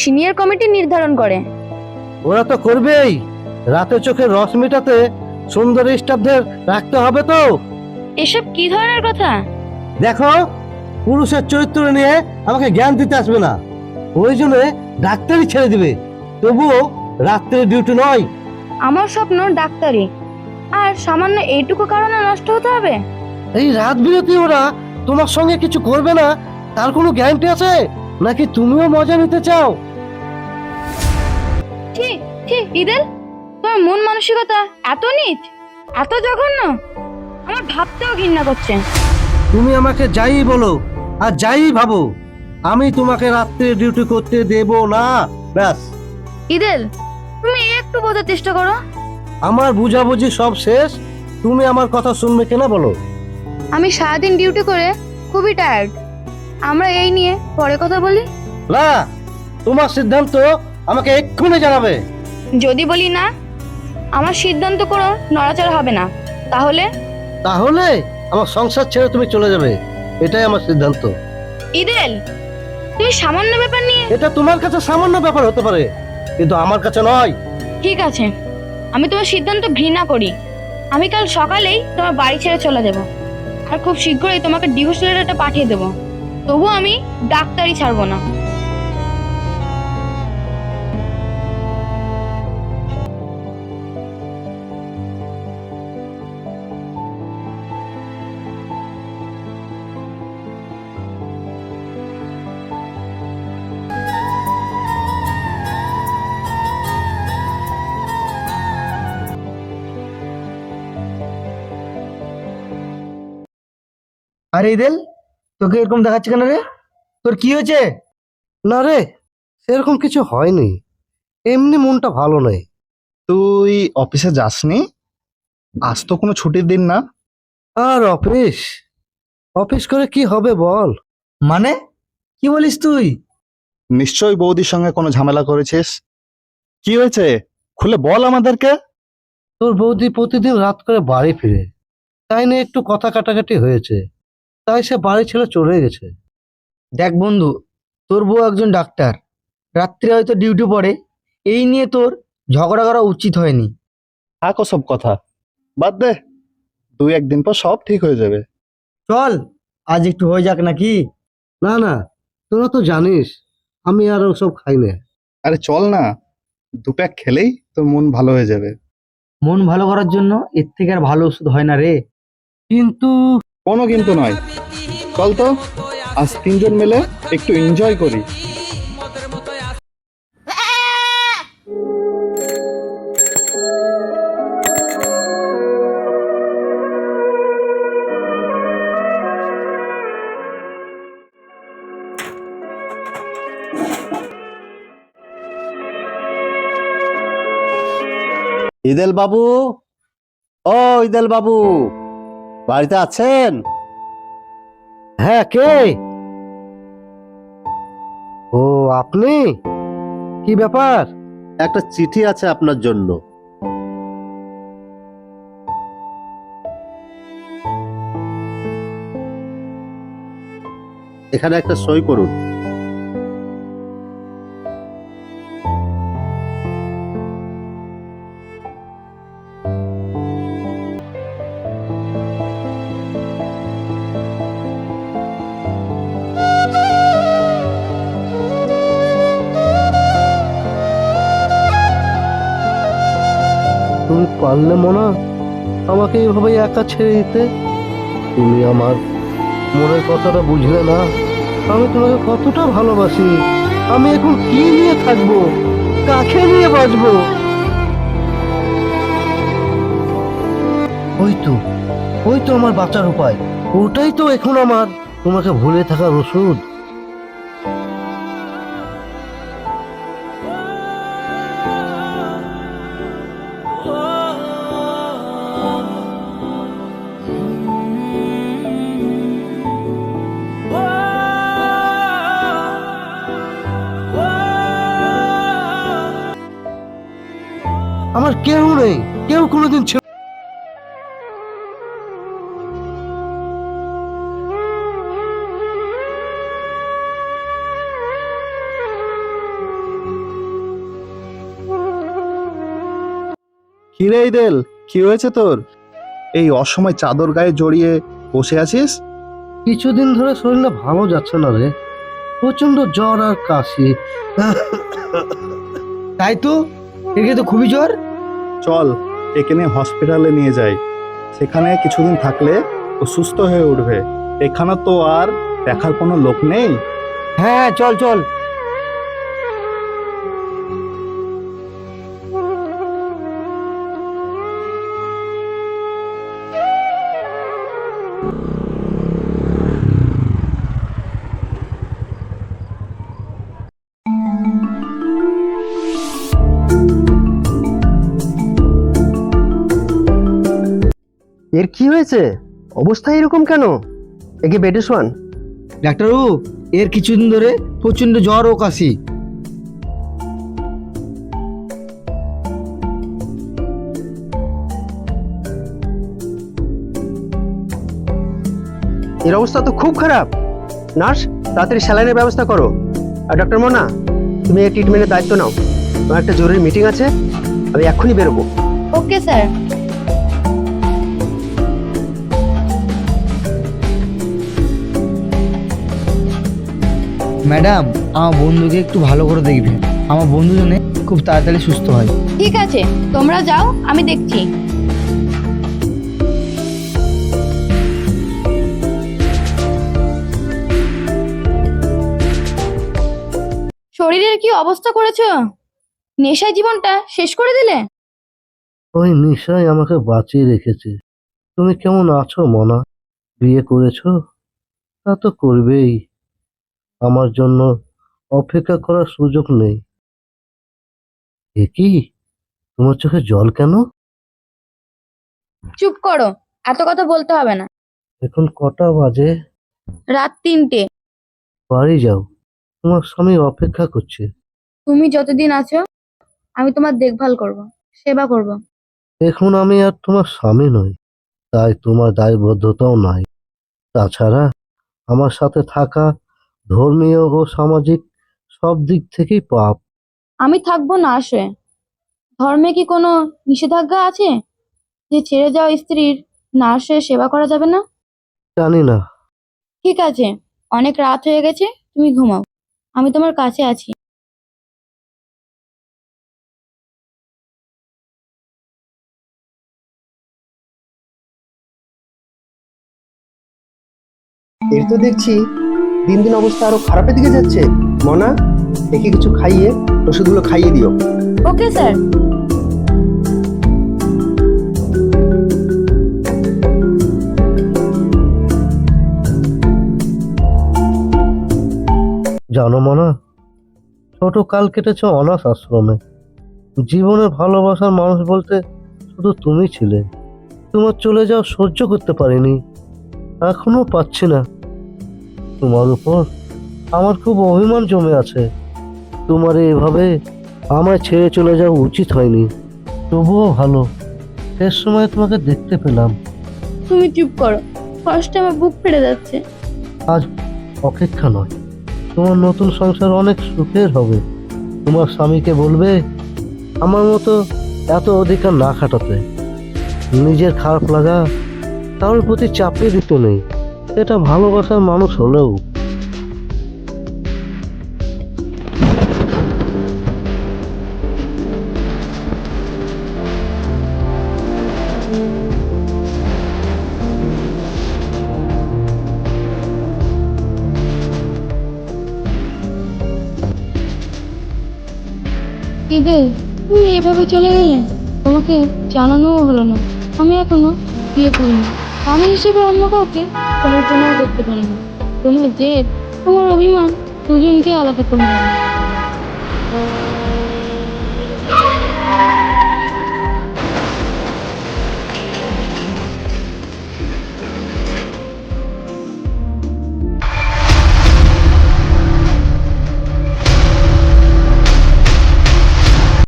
Senior committee নির্ধারণ করে। ওরা তো করবেই। রাতে চোখে রস মেটাতে সুন্দর স্টাফদের রাখতে হবে তো। এসব কি ধরনের কথা? দেখো পুরুষের চরিত্র নিয়ে আমাকে জ্ঞান দিতে আসবে না। ওই জন্য ডাক্তারই ছেড়ে দিবে। তবুও রাত্রে ডিউটি নয়। আমার স্বপ্ন ডাক্তারি। আর সামান্য এইটুকু কারণে নষ্ট হতে হবে? এই রাত বিরতি ওরা তোমার সঙ্গে কিছু করবে না? তার কোনো গ্যারান্টি আছে? নাকি তুমিও মজা নিতে চাও? ইদেল তোমার মন মানসিকতা এত নিচ এত জঘন্য আমার ভাবতেও ঘৃণা করছে। তুমি আমাকে যাই বলো আর যাই ভাবো আমি তোমাকে রাত্রে ডিউটি করতে দেব না ব্যাস। ইদেল তুমি একটু বোঝার চেষ্টা করো। আমার বুঝাবুঝি সব শেষ তুমি আমার কথা শুনবে কিনা বলো। আমি সারাদিন ডিউটি করে খুবই টায়ার্ড আমরা এই নিয়ে পরে কথা বলি। না তোমার সিদ্ধান্ত আমাকে এক্ষুনি জানাবে। যদি বলি না আমার সিদ্ধান্ত কোনো নড়াচড়া হবে না। তাহলে? তাহলে আমার সংসার ছেড়ে তুমি চলে যাবে। এটাই আমার সিদ্ধান্ত। ইদেল তুমি সামান্য ব্যাপার নিয়ে এটা তোমার কাছে সামান্য ব্যাপার হতে পারে কিন্তু আমার কাছে নয়। ঠিক আছে আমি তোমার সিদ্ধান্ত ঘৃণা করি। আমি কাল সকালেই তোমার বাড়ি ছেড়ে চলে যাব। আর খুব শীঘ্রই তোমাকে ডিভোর্স লেটারটা পাঠিয়ে দেবো। তবু আমি ডাক্তারই ছাড়বো না। আরে ইদেল তোকে এরকম দেখাচ্ছে কেন রে? তোর কি হয়েছে? না রে সেরকম কিছু হয়নি। এমনি মনটা ভালো নেই। তুই অফিসে যাসনি? আজ তো কোনো ছুটির দিন না। আর অফিস? অফিস করে কি হবে বল? মানে? কি বলিস তুই? নিশ্চয়ই বৌদির সঙ্গে কোনো ঝামেলা করেছিস? কি হয়েছে? খুলে বল আমাদেরকে। তোর বৌদি প্রতিদিন রাত করে বাড়ি ফিরে। তাই নিয়ে একটু কথা কাটাকাটি হয়েছে। তাই সে বাড়ি ছেড়ে চলে গেছে। দেখ বন্ধু তোর বউ একজন ডাক্তার। রাত্রে হয়তো ডিউটি পড়ে। এই নিয়ে তোর ঝগড়া করা উচিত হয়নি। থাক সব কথা। বাদ দে। দুই একদিন পর সব ঠিক হয়ে যাবে। চল আজ একটু হয়ে যাক নাকি? না না তোরা তো জানিস আমি আর ওসব খাই না। আরে চল না দু প্যাক খেলেই তোর মন ভালো হয়ে যাবে। মন ভালো করার জন্য এর থেকে আর ভালো ওষুধ হয় না রে। কিন্তু কোনো কিন্তু নয়। চল তো, আজ তিনজন মিলে একটু এনজয় করি। ইদেল বাবু? ও, ইদেল বাবু। বাড়িতে আছেন? হ্যাঁ কে? ও আপনি? কি ব্যাপার? একটা চিঠি আছে আপনার জন্য। এখানে একটা সই করুন। তুমি পারলে মনা, আমাকে এইভাবে একা ছেড়ে দিতে। তুমি আমার মনের কথাটা বুঝলে না। আমি তোমাকে কতটা ভালোবাসি। আমি এখন কি নিয়ে থাকব? কাকে নিয়ে বাঁচবো? ওই তো ওই তো আমার বাঁচার উপায়। ওটাই তো এখন আমার। তোমাকে ভুলে থাকার ওষুধ। কেউ নেই কেউ কোনোদিন ছিল কিরে দেল কি হয়েছে তোর? এই অসময় চাদর গায়ে জড়িয়ে বসে আছিস? কিছুদিন ধরে শরীরটা ভালো যাচ্ছে না রে। প্রচণ্ড জ্বর আর কাশি। তাই তো? একে তো খুবই জ্বর। চল একে নিয়ে হসপিটালে নিয়ে যাই। সেখানে কিছুদিন থাকলে ও সুস্থ হয়ে উঠবে। এখানে তো আর দেখার কোনো লোক নেই? হ্যাঁ চল চল। এর কি হয়েছে? অবস্থা এরকম কেন? একে বেডে শোয়ান। ডাক্তারবাবু এর কিছুদিন ধরে প্রচণ্ড জ্বর ও কাশি। এর অবস্থা তো খুব খারাপ। নার্স তাড়াতাড়ি স্যালাইনের ব্যবস্থা করো। আর ডক্টর মোনা তুমি এই ট্রিটমেন্টের দায়িত্ব নাও। আমার একটা জরুরি মিটিং আছে আমি এক্ষুনি বেরোবো। Okay sir. ম্যাডাম আমার বন্ধুকে একটু ভালো করে দেখবেন। আমার বন্ধু জন্য খুব তাড়াতাড়ি সুস্থ হয়। ঠিক আছে তোমরা যাও আমি দেখছি। শরীরের কি অবস্থা করেছ? নেশায় জীবনটা শেষ করে দিলে? ওই নিশাই আমাকে বাঁচিয়ে রেখেছে। তুমি কেমন আছো মনা? বিয়ে করেছ? তা তো করবেই। আমার জন্য অপেক্ষা করার সুযোগ নেই। এ কি? তোমার চোখে জল কেন? চুপ করো এত কথা বলতে হবে না। এখন কটা বাজে? রাত তিনটে। বাড়ি যাও তোমার স্বামী অপেক্ষা করছে। তুমি যতদিন আছো আমি তোমার দেখভাল করব সেবা করব। এখন আমি আর তোমার স্বামী নই তাই তোমার দায়বদ্ধতাও নাই। তাছাড়া আমার সাথে থাকা ধর্মীয় ও সামাজিক সব দিক থেকেই পাপ। আমি থাকব না আসে। ধর্মে কি কোনো নিষেধাজ্ঞা আছে? যে ছেড়ে যাওয়া স্ত্রীর নার্সের সেবা করা যাবে না? জানি না। ঠিক আছে অনেক রাত হয়ে গেছে তুমি ঘুমাও। আমি তোমার কাছে আছি। এর তো দেখছি দিন দিন অবস্থা আরও খারাপের দিকে যাচ্ছে। মনা একে কিছু খাইয়ে ওষুধগুলো খাইয়ে দিও। Okay sir. জানো মনা ছোট কাল কেটেছ অনাথ আশ্রমে। জীবনে ভালোবাসার মানুষ বলতে শুধু তুমি ছিলে। তোমার চলে যাও সহ্য করতে পারিনি। এখনও পাচ্ছি না। তোমার উপর আমার খুব অভিমান জমে আছে। তোমার এভাবে আমায় ছেড়ে চলে যাওয়া উচিত হয়নি। তবুও ভালো শেষ সময় তোমাকে দেখতে পেলাম। তুমি চুপ করো কষ্টে আমার বুক ফেটে যাচ্ছে। আজ অপেক্ষা নয় তোমার নতুন সংসার অনেক সুখের হবে। তোমার স্বামীকে বলবে আমার মতো এত অধিকার না খাটাতে। নিজের খারাপ লাগা কারোর প্রতি চাপিয়ে দিতে নেই। এটা ভালোবাসার মানুষ হলেও। দিদি তুমি এভাবে চলে গেলে? তোমাকে জানানোও হলো না। আমি এখনও বিয়ে করিনি। আমি হিসেবে অন্য কাউকে তোমার করতে পারি না তোমার জেদ তোমার অভিমান দুজনকে আলাদা করে।